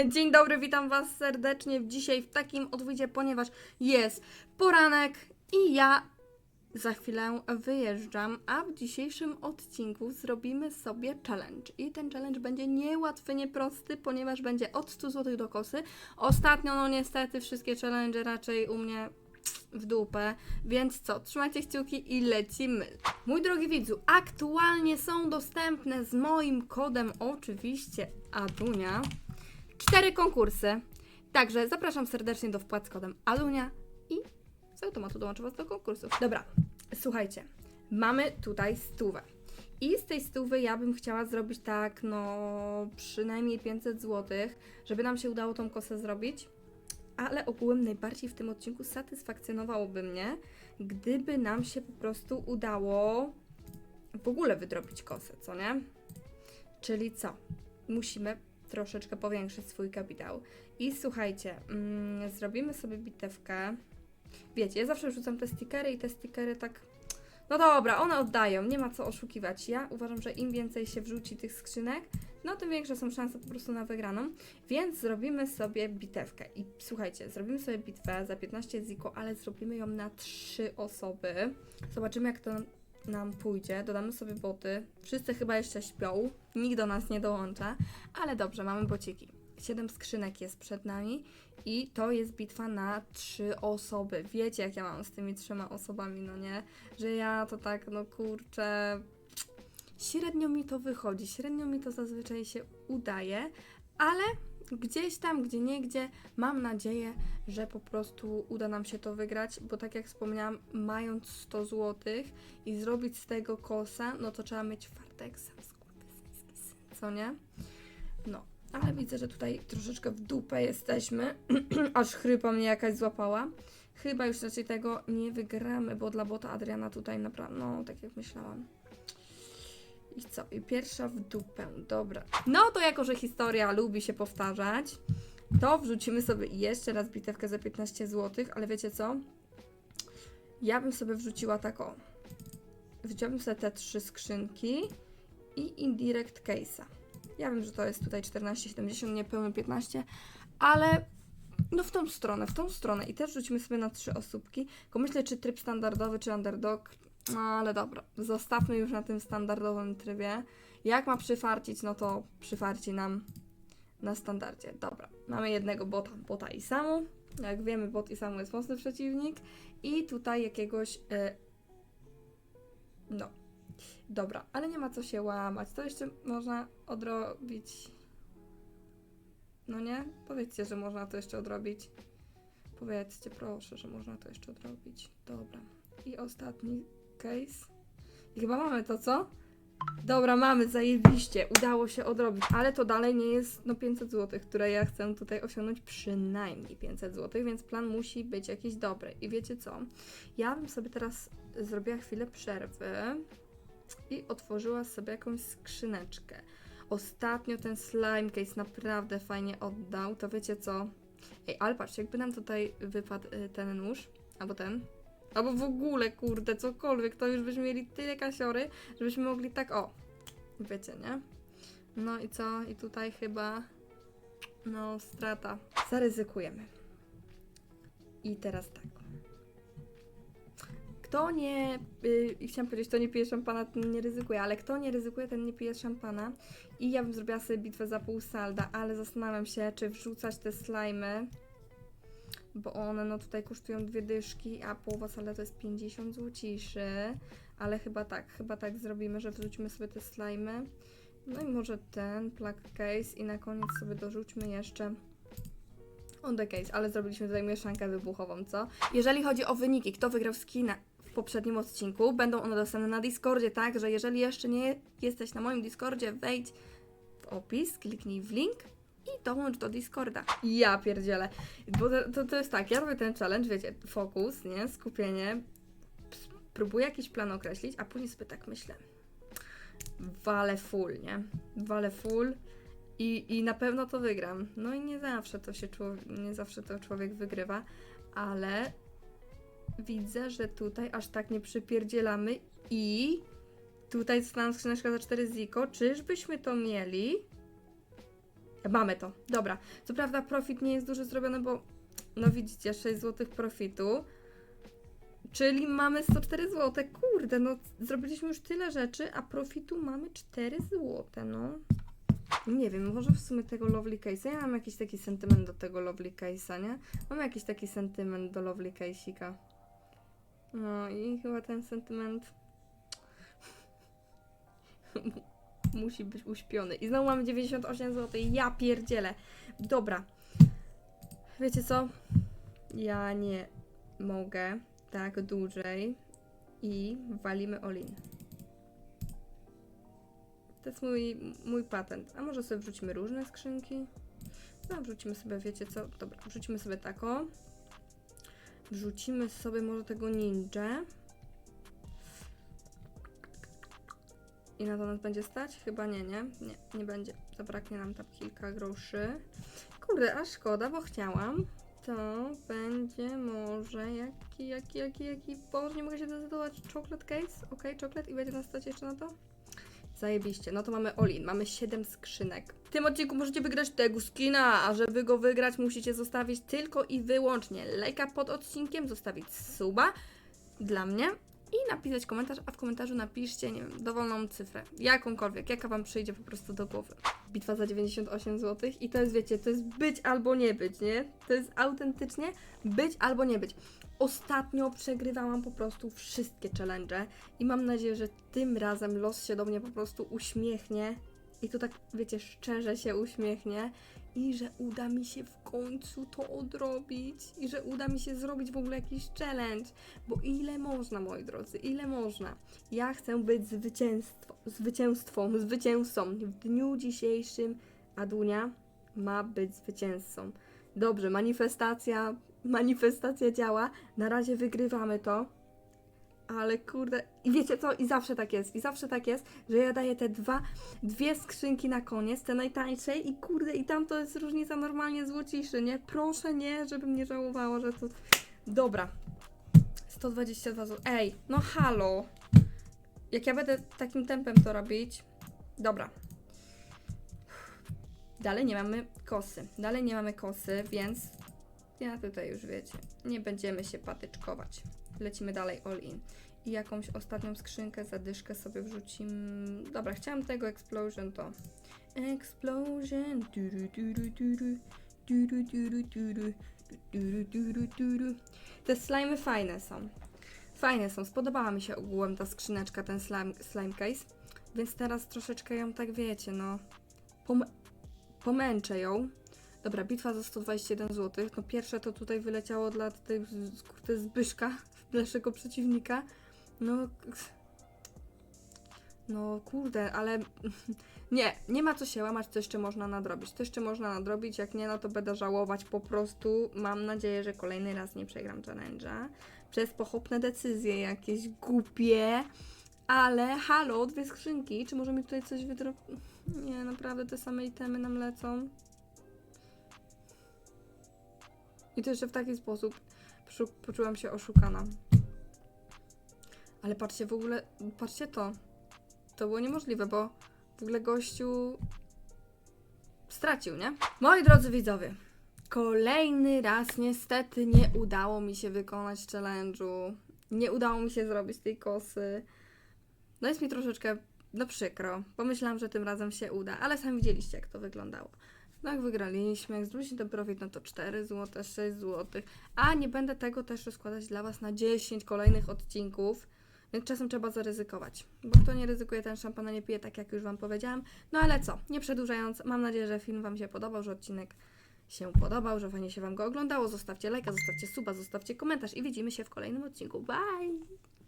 Dzień dobry, witam Was serdecznie dzisiaj w takim odwycie, ponieważ jest poranek i ja za chwilę wyjeżdżam, a w dzisiejszym odcinku zrobimy sobie challenge. I ten challenge będzie niełatwy, nieprosty, ponieważ będzie od 100 zł do kosy. Ostatnio, no niestety, wszystkie challenge raczej u mnie w dupę, więc co, trzymajcie kciuki i lecimy. Mój drogi widzu, aktualnie są dostępne z moim kodem oczywiście Adunia cztery konkursy. Także zapraszam serdecznie do wpłat z kodem Alunia i z automatu dołączę Was do konkursów. Dobra, słuchajcie, mamy tutaj stówę. I z tej stówy ja bym chciała zrobić tak, no przynajmniej 500 zł, żeby nam się udało tą kosę zrobić. Ale ogółem najbardziej w tym odcinku satysfakcjonowałoby mnie, gdyby nam się po prostu udało w ogóle wydrobić kosę, co nie? Czyli co? Musimy troszeczkę powiększyć swój kapitał. I słuchajcie, mm, zrobimy sobie bitewkę. Wiecie, ja zawsze rzucam te stickery i te stickery tak. No dobra, one oddają, nie ma co oszukiwać. Ja uważam, że im więcej się wrzuci tych skrzynek, no tym większe są szanse po prostu na wygraną. Więc zrobimy sobie bitewkę. I słuchajcie, zrobimy sobie bitwę za 15 ziko, ale zrobimy ją na 3 osoby. Zobaczymy, jak to nam pójdzie. Dodamy sobie boty. Wszyscy chyba jeszcze śpią. Nikt do nas nie dołącza. Ale dobrze, mamy bociki. Siedem skrzynek jest przed nami i to jest bitwa na trzy osoby. Wiecie, jak ja mam z tymi trzema osobami, no nie? Że ja to tak, no kurczę. Średnio mi to wychodzi, średnio mi to zazwyczaj się udaje, ale gdzieś tam, gdzie niegdzie, mam nadzieję, że po prostu uda nam się to wygrać, bo tak jak wspomniałam, mając 100 zł i zrobić z tego kosa, no to trzeba mieć fartek sam skurwysyński syn, co nie? No, ale widzę, że tutaj troszeczkę w dupę jesteśmy, aż chrypa mnie jakaś złapała. Chyba już raczej tego nie wygramy, bo dla bota Adriana tutaj naprawdę, no tak jak myślałam. I co? I pierwsza w dupę, dobra. No to jako, że historia lubi się powtarzać, to wrzucimy sobie jeszcze raz bitewkę za 15 zł, ale wiecie co? Ja bym sobie wrzuciła tak o. Wziąłbym sobie te trzy skrzynki i indirect case'a. Ja wiem, że to jest tutaj 14,70, niepełne 15, ale no w tą stronę, w tą stronę. I też rzucimy sobie na trzy osóbki. Tylko myślę, czy tryb standardowy, czy underdog. No ale dobra, zostawmy już na tym standardowym trybie. Jak ma przyfarcić, no to przyfarci nam na standardzie. Dobra, mamy jednego bota, bota i samu. Jak wiemy, bot i samu jest mocny przeciwnik. I tutaj jakiegoś... Y... No. Dobra, ale nie ma co się łamać. To jeszcze można odrobić. No nie? Powiedzcie, że można to jeszcze odrobić. Powiedzcie, proszę, że można to jeszcze odrobić. Dobra. I ostatni case. I chyba mamy to, co? Dobra, mamy, zajebiście, udało się odrobić, ale to dalej nie jest no 500 zł, które ja chcę tutaj osiągnąć przynajmniej 500 zł, więc plan musi być jakiś dobry. I wiecie co? Ja bym sobie teraz zrobiła chwilę przerwy i otworzyła sobie jakąś skrzyneczkę. Ostatnio ten slime case naprawdę fajnie oddał, to wiecie co? Ej, ale patrzcie, jakby nam tutaj wypadł y, ten nóż, albo ten, albo w ogóle, kurde, cokolwiek, to już byśmy mieli tyle kasiory, żebyśmy mogli tak, o, wiecie, nie? No i co? I tutaj chyba, no, strata. Zaryzykujemy. I teraz tak. Kto nie, yy, chciałam powiedzieć, kto nie pije szampana, ten nie ryzykuje, ale kto nie ryzykuje, ten nie pije szampana. I ja bym zrobiła sobie bitwę za pół salda, ale zastanawiam się, czy wrzucać te slajmy, bo one no tutaj kosztują dwie dyszki, a połowa salda to jest 50 złociszy. Ale chyba tak, chyba tak zrobimy, że wrzucimy sobie te slajmy. No i może ten plug case i na koniec sobie dorzućmy jeszcze on the case, ale zrobiliśmy tutaj mieszankę wybuchową, co? Jeżeli chodzi o wyniki, kto wygrał skina w poprzednim odcinku, będą one dostępne na Discordzie, tak? Że jeżeli jeszcze nie jesteś na moim Discordzie, wejdź w opis, kliknij w link i dołącz do Discorda. Ja pierdzielę. Bo to, to, to jest tak, ja robię ten challenge, wiecie, fokus, nie? Skupienie. Próbuję jakiś plan określić, a później sobie tak myślę. Wale full, nie? Wale full. I, I na pewno to wygram. No i nie zawsze to się człowiek, nie zawsze to człowiek wygrywa, ale widzę, że tutaj aż tak nie przypierdzielamy i tutaj została skrzyneczka za 4 ziko. Czyżbyśmy to mieli? Mamy to, dobra. Co prawda profit nie jest dużo zrobiony, bo no widzicie, 6 zł profitu. Czyli mamy 104 zł. Kurde, no zrobiliśmy już tyle rzeczy, a profitu mamy 4 zł, no. Nie wiem, może w sumie tego Lovely Case'a. Ja mam jakiś taki sentyment do tego Lovely Case'a, nie? Mam jakiś taki sentyment do Lovely Case'ika. No i chyba ten sentyment musi być uśpiony. I znowu mamy 98 zł. Ja pierdzielę. Dobra. Wiecie co? Ja nie mogę tak dłużej i walimy Olin. To jest mój, mój patent. A może sobie wrzucimy różne skrzynki? No, wrzucimy sobie, wiecie co? Dobra, wrzucimy sobie tako. Wrzucimy sobie może tego ninja. I na to nas będzie stać? Chyba nie, nie? Nie, nie będzie. Zabraknie nam tam kilka groszy. Kurde, a szkoda, bo chciałam. To będzie może jaki, jaki, jaki, jaki... Boże, nie mogę się zdecydować. Chocolate case? Ok, chocolate i będzie nas stać jeszcze na to? Zajebiście. No to mamy Olin, mamy 7 skrzynek. W tym odcinku możecie wygrać tego skina, a żeby go wygrać musicie zostawić tylko i wyłącznie lajka pod odcinkiem, zostawić suba dla mnie i napisać komentarz, a w komentarzu napiszcie, nie wiem, dowolną cyfrę, jakąkolwiek, jaka Wam przyjdzie po prostu do głowy. Bitwa za 98 zł i to jest, wiecie, to jest być albo nie być, nie? To jest autentycznie być albo nie być. Ostatnio przegrywałam po prostu wszystkie challenge i mam nadzieję, że tym razem los się do mnie po prostu uśmiechnie i to tak, wiecie, szczerze się uśmiechnie i że uda mi się w końcu to odrobić i że uda mi się zrobić w ogóle jakiś challenge, bo ile można, moi drodzy, ile można. Ja chcę być zwycięstwo, zwycięstwą, zwycięzcą w dniu dzisiejszym, a Dunia ma być zwycięzcą. Dobrze, manifestacja, manifestacja działa, na razie wygrywamy to, ale kurde, i wiecie co, i zawsze tak jest, i zawsze tak jest, że ja daję te dwa, dwie skrzynki na koniec, te najtańsze i kurde, i tam to jest różnica normalnie złociszy, nie? Proszę nie, żebym nie żałowała, że to... Dobra. 122 zł. Ej, no halo. Jak ja będę takim tempem to robić... Dobra. Dalej nie mamy kosy. Dalej nie mamy kosy, więc ja tutaj już wiecie, nie będziemy się patyczkować. Lecimy dalej all in. I jakąś ostatnią skrzynkę, zadyszkę sobie wrzucimy. Dobra, chciałam tego Explosion to. Explosion. Te slimy fajne są. Fajne są. Spodobała mi się ogółem ta skrzyneczka, ten slime, slime case. Więc teraz troszeczkę ją tak wiecie, no. Pom pomęczę ją. Dobra, bitwa za 121 zł. No pierwsze to tutaj wyleciało dla z- kurde Zbyszka, naszego przeciwnika. No. No kurde, ale nie, nie ma co się łamać, to jeszcze można nadrobić. To jeszcze można nadrobić, jak nie, no to będę żałować po prostu. Mam nadzieję, że kolejny raz nie przegram challenge'a. Przez pochopne decyzje jakieś głupie. Ale halo, dwie skrzynki. Czy może mi tutaj coś wydro... Nie, naprawdę te same itemy nam lecą. I to jeszcze w taki sposób poczułam się oszukana. Ale patrzcie w ogóle, patrzcie to. To było niemożliwe, bo w ogóle gościu stracił, nie? Moi drodzy widzowie, kolejny raz niestety nie udało mi się wykonać challenge'u. Nie udało mi się zrobić tej kosy. No jest mi troszeczkę, no przykro. Pomyślałam, że tym razem się uda, ale sami widzieliście, jak to wyglądało. Jak wygraliśmy, jak zwróciliśmy ten profit, no to 4 zł, 6 zł. A nie będę tego też rozkładać dla Was na 10 kolejnych odcinków, więc czasem trzeba zaryzykować. Bo kto nie ryzykuje, ten szampana nie pije, tak jak już Wam powiedziałam. No ale co, nie przedłużając, mam nadzieję, że film Wam się podobał, że odcinek się podobał, że fajnie się Wam go oglądało. Zostawcie lajka, zostawcie suba, zostawcie komentarz i widzimy się w kolejnym odcinku. Bye!